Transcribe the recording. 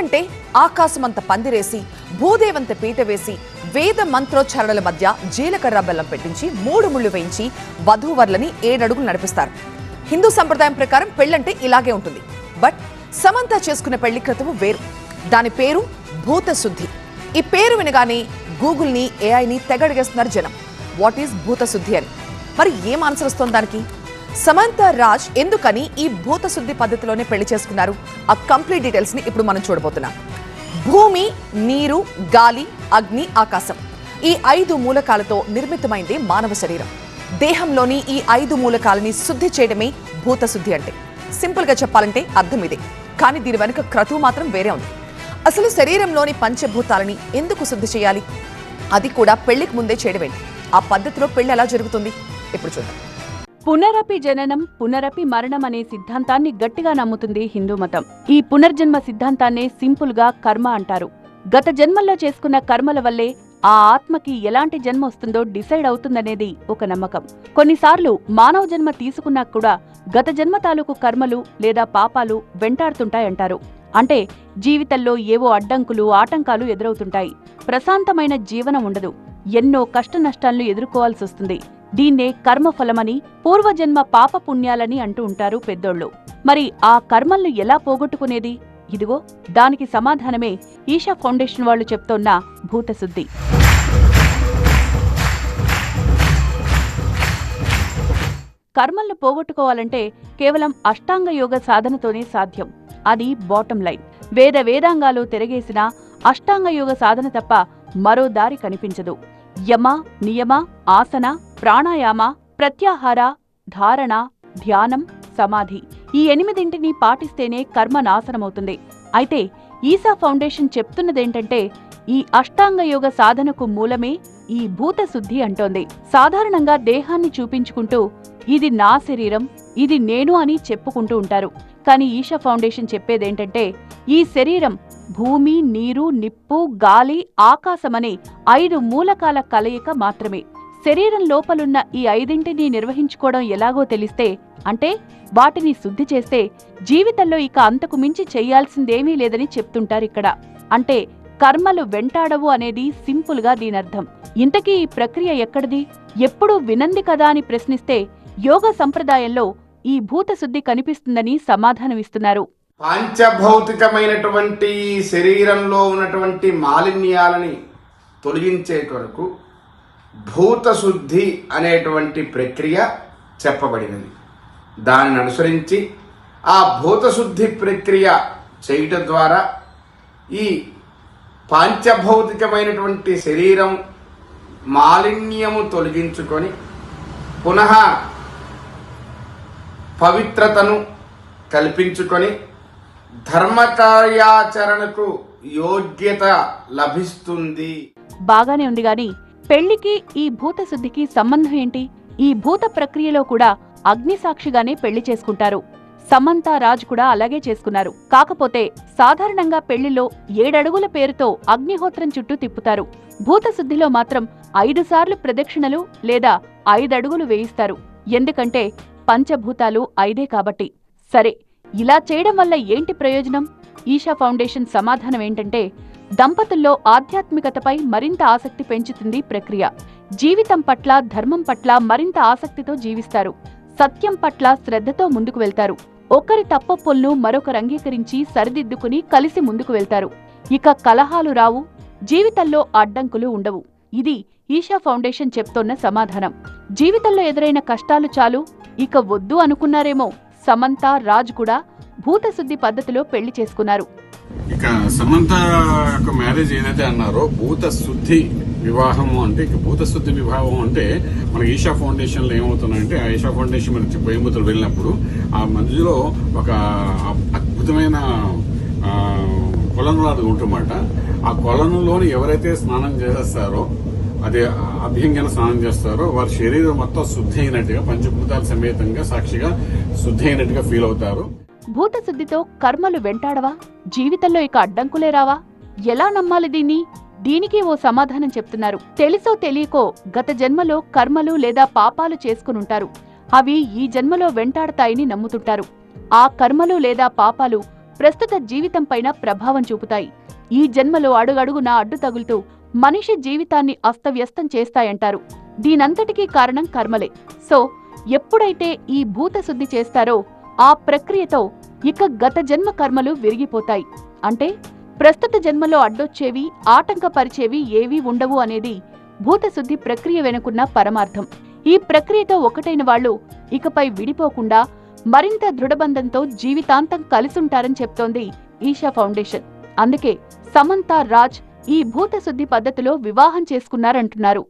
ఎందుకంటే ఆకాశమంత పందిరేసి భూదేవంత పీట వేసి వేద మంత్రోచ్చారణల మధ్య జీలకర్ర బెల్లం పెట్టించి మూడు ముళ్ళు వేయించి వధూవరులని ఏడడుగులు నడిపిస్తారు. హిందూ సంప్రదాయం ప్రకారం పెళ్ళంటే ఇలాగే ఉంటుంది. బట్ సమంత చేసుకున్న పెళ్ళి క్రతువు వేరు. దాని పేరు భూత శుద్ధి ఈ పేరు వినగానే గూగుల్ని ఏఐని తెగడిగేస్తున్నారు జనం. వాట్ ఈస్ భూత శుద్ధి అని. మరి ఏం ఆన్సర్ వస్తుంది దానికి? సమంత రాజ్ ఎందుకని ఈ భూత శుద్ధి పద్ధతిలోనే పెళ్ళి చేసుకున్నారు? ఆ కంప్లీట్ డీటెయిల్స్ని ఇప్పుడు మనం చూడబోతున్నాం. భూమి నీరు గాలి అగ్ని ఆకాశం. ఈ ఐదు మూలకాలతో నిర్మితమైంది మానవ శరీరం. దేహంలోని ఈ ఐదు మూలకాలని శుద్ధి చేయడమే భూత శుద్ధి అంటే. సింపుల్గా చెప్పాలంటే అర్థం ఇదే. కానీ దీని వెనుక క్రతువు మాత్రం వేరే ఉంది. అసలు శరీరంలోని పంచభూతాలని ఎందుకు శుద్ధి చేయాలి? అది కూడా పెళ్ళికి ముందే చేయడమేంటి? ఆ పద్ధతిలో పెళ్ళి ఎలా జరుగుతుంది? ఇప్పుడు చూద్దాం. పునరపి జననం పునరపి మరణం అనే సిద్ధాంతాన్ని గట్టిగా నమ్ముతుంది హిందూ మతం. ఈ పునర్జన్మ సిద్ధాంతాన్నే సింపుల్గా కర్మ అంటారు. గత జన్మల్లో చేసుకున్న కర్మల వల్లే ఆ ఆత్మకి ఎలాంటి జన్మ వస్తుందో డిసైడ్ అవుతుందనేది ఒక నమ్మకం. కొన్నిసార్లు మానవ జన్మ తీసుకున్నా కూడా గత జన్మ తాలూకు కర్మలు లేదా పాపాలు వెంటాడుతుంటాయంటారు అంటే జీవితంలో ఏవో అడ్డంకులు ఆటంకాలు ఎదురవుతుంటాయి. ప్రశాంతమైన జీవనం ఉండదు. ఎన్నో కష్ట నష్టాలను ఎదుర్కోవాల్సొస్తుంది. దీన్నే కర్మఫలమని పూర్వజన్మ పాప పుణ్యాలని అంటూ ఉంటారు పెద్దోళ్ళు. మరి ఆ కర్మల్ని ఎలా పోగొట్టుకునేది? ఇదిగో దానికి సమాధానమే ఈషా ఫౌండేషన్ వాళ్ళు చెప్తోన్న భూతశుద్ధి. కర్మల్ని పోగొట్టుకోవాలంటే కేవలం అష్టాంగ యోగ సాధనతోనే సాధ్యం. అది బాటం లైన్. వేద వేదాంగాలు తిరగేసిన అష్టాంగ యోగ సాధన తప్ప మరో దారి కనిపించదు. యమ నియమ ఆసన ప్రాణాయామ ప్రత్యాహార ధారణ ధ్యానం సమాధి ఈ ఎనిమిదింటిని పాటిస్తేనే కర్మ నాశనమవుతుంది. అయితే ఈసా ఫౌండేషన్ చెప్తున్నదేంటంటే ఈ అష్టాంగ యోగ సాధనకు మూలమే ఈ భూత శుద్ధి అంటోంది. సాధారణంగా దేహాన్ని చూపించుకుంటూ ఇది నా శరీరం ఇది నేను అని చెప్పుకుంటూ ఉంటారు. కానీ ఈషా ఫౌండేషన్ చెప్పేదేంటంటే ఈ శరీరం భూమి నీరు నిప్పు గాలి ఆకాశమనే ఐదు మూలకాల కలయిక మాత్రమే. శరీరం లోపలున్న ఈ ఐదింటిని నిర్వహించుకోవడం ఎలాగో తెలిస్తే అంటే వాటిని శుద్ధి చేస్తే జీవితంలో ఇక అంతకు మించి చెయ్యాల్సిందేమీ లేదని చెప్తుంటారిక్కడ అంటే కర్మలు వెంటాడవు అనేది సింపుల్గా దీనర్థం ఇంతకీ ఈ ప్రక్రియ ఎక్కడిది? ఎప్పుడూ వినంది కదా అని ప్రశ్నిస్తే యోగ సంప్రదాయంలో ఈ భూతశుద్ధి కనిపిస్తుందని సమాధానమిస్తున్నారు. పాంచభౌతికమైనటువంటి శరీరంలో ఉన్నటువంటి మాలిన్యాలని తొలగించే కొరకు భూతశుద్ధి అనేటువంటి ప్రక్రియ చెప్పబడినది. దానిని అనుసరించి ఆ భూతశుద్ధి ప్రక్రియ చేయటం ద్వారా ఈ పాంచభౌతికమైనటువంటి శరీరం మాలిన్యము తొలగించుకొని పునః పవిత్రతను కల్పించుకొని ధర్మకార్యాచరణకు యోగ్యత లభిస్తుంది. బాగానే ఉంది కానీ పెళ్ళికి ఈ భూతశుద్ధికి సంబంధం ఏంటి? ఈ భూత ప్రక్రియలో కూడా అగ్నిసాక్షిగానే పెళ్ళి చేసుకుంటారు. సమంత రాజ్ కూడా అలాగే చేసుకున్నారు. కాకపోతే సాధారణంగా పెళ్ళిలో ఏడడుగుల పేరుతో అగ్నిహోత్రం చుట్టూ తిప్పుతారు. భూతశుద్ధిలో మాత్రం ఐదు సార్లు ప్రదక్షిణలు లేదా ఐదడుగులు వేయిస్తారు. ఎందుకంటే పంచభూతాలు ఐదే కాబట్టి. సరే ఇలా చేయడం వల్ల ఏంటి ప్రయోజనం? ఈషా ఫౌండేషన్ సమాధానం ఏంటంటే దంపతుల్లో ఆధ్యాత్మికతపై మరింత ఆసక్తి పెంచుతుంది ప్రక్రియ. జీవితం పట్ల ధర్మం పట్ల మరింత ఆసక్తితో జీవిస్తారు. సత్యం పట్ల శ్రద్ధతో ముందుకు వెళ్తారు. ఒకరి తప్పొప్పులను మరొకరు అంగీకరించి సరిదిద్దుకుని కలిసి ముందుకు వెళ్తారు. ఇక కలహాలు రావు జీవితంలో అడ్డంకులు ఉండవు. ఇది ఈషా ఫౌండేషన్ చెప్తోన్న సమాధానం. జీవితంలో ఎదురైన కష్టాలు చాలు ఇక వద్దు అనుకున్నారేమో. సమంత రాజ్ కూడా భూతశుద్ధి పద్ధతిలో పెళ్ళి చేసుకున్నారు. ఇక సమంత యొక్క మ్యారేజ్ ఏదైతే అన్నారో భూత శుద్ధి వివాహము అంటే ఇక భూత శుద్ధి వివాహం అంటే మన ఈషా ఫౌండేషన్లో ఏమవుతుందంటే ఆ ఈషా ఫౌండేషన్ మన కోయంబత్తూరు వెళ్ళినప్పుడు ఆ మధ్యలో ఒక అద్భుతమైన కొలను లాంటిది ఉంటుందన్నమాట. ఆ కొలనులోని ఎవరైతే స్నానం చేసేస్తారో అదే అభ్యంగన స్నానం చేస్తారో వారి శరీరం మొత్తం శుద్ధి అయినట్టుగా పంచభూతాల సమేతంగా సాక్షిగా శుద్ధి అయినట్టుగా ఫీల్ అవుతారు. భూతశుద్ధితో కర్మలు వెంటాడవా? జీవితంలో ఇక అడ్డంకులే రావా? ఎలా నమ్మాలి దీన్ని? దీనికి ఓ సమాధానం చెప్తున్నారు. తెలుసో తెలియకో గత జన్మలో కర్మలు లేదా పాపాలు చేసుకునుంటారు అవి ఈ జన్మలో వెంటాడతాయని నమ్ముతుంటారు. ఆ కర్మలు లేదా పాపాలు ప్రస్తుత జీవితంపైన ప్రభావం చూపుతాయి. ఈ జన్మలో అడుగడుగునా అడ్డు తగులుతూ మనిషి జీవితాన్ని అస్తవ్యస్తం చేస్తాయంటారు. దీనంతటికీ కారణం కర్మలే. సో ఎప్పుడైతే ఈ భూత శుద్ధి చేస్తారో ఆ ప్రక్రియతో ఇక గత జన్మ కర్మలు విరిగిపోతాయి. అంటే ప్రస్తుత జన్మలో అడ్డొచ్చేవి ఆటంకపరిచేవి ఏవీ ఉండవు అనేది భూతశుద్ధి ప్రక్రియ వెనుకున్న పరమార్థం. ఈ ప్రక్రియతో ఒకటైన వాళ్ళు ఇకపై విడిపోకుండా మరింత దృఢబంధంతో జీవితాంతం కలిసుంటారని చెప్తోంది ఈషా ఫౌండేషన్. అందుకే సమంత రాజ్ ఈ భూతశుద్ధి పద్ధతిలో వివాహం చేసుకున్నారంటున్నారు.